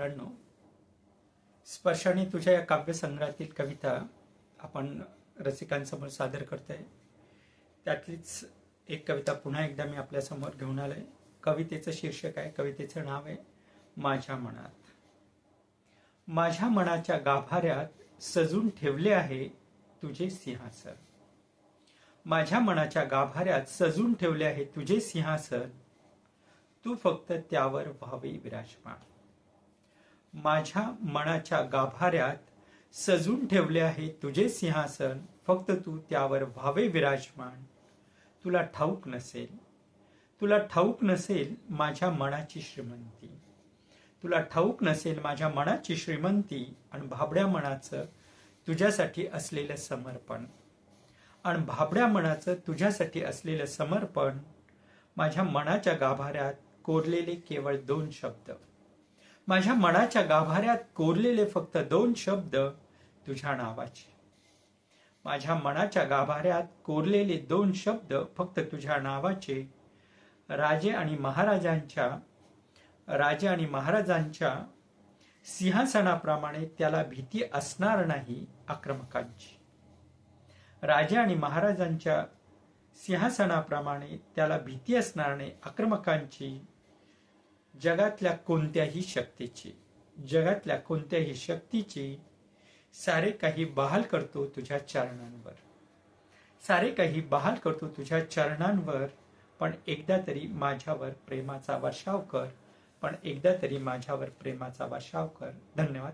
मित्रांनो स्पर्शाने तुझ्या या काव्यसंग्रहातील कविता आपण रसिकांसमोर सादर करतोय. त्यातलीच एक कविता पुन्हा एकदा मी आपल्यासमोर घेऊन आलोय. कवितेचं शीर्षक आहे कवितेचं नाव आहे माझ्या मनात. माझ्या मनाच्या गाभाऱ्यात सजून ठेवले आहे तुझे सिंहासन. माझ्या मनाच्या गाभाऱ्यात सजून ठेवले आहे तुझे सिंहासन. तू फक्त त्यावर व्हावे विराजमान. माझ्या मनाच्या गाभाऱ्यात सजून ठेवले आहे तुझे सिंहासन फक्त तू त्यावर व्हावे विराजमान. तुला ठाऊक नसेल. तुला ठाऊक नसेल माझ्या मनाची श्रीमंती. तुला ठाऊक नसेल माझ्या मनाची श्रीमंती आणि भाबड्या मनाचं तुझ्यासाठी असलेलं समर्पण. आणि भाबड्या मनाचं तुझ्यासाठी असलेलं समर्पण माझ्या मनाच्या गाभाऱ्यात कोरलेले केवळ दोन शब्द. माझ्या मनाच्या गाभाऱ्यात कोरलेले फक्त दोन शब्द तुझ्या नावाचे. माझ्या मनाच्या गाभाऱ्यात कोरलेले दोन शब्द फक्त तुझ्या नावाचे. राजे आणि महाराजांच्या राजे आणि महाराजांच्या सिंहासनाप्रमाणे त्याला भीती असणार नाही आक्रमकांची. राजे आणि महाराजांच्या सिंहासनाप्रमाणे त्याला भीती असणार नाही आक्रमकांची. जगातल्या कोणत्याही शक्तीची जगातल्या कोणत्याही शक्तीची सारे काही बहाल करतो तुझ्या चरणांवर. सारे काही बहाल करतो तुझ्या चरणांवर पण एकदा तरी माझ्यावर प्रेमाचा वर्षाव कर पण एकदा तरी माझ्यावर प्रेमाचा वर्षाव कर. धन्यवाद.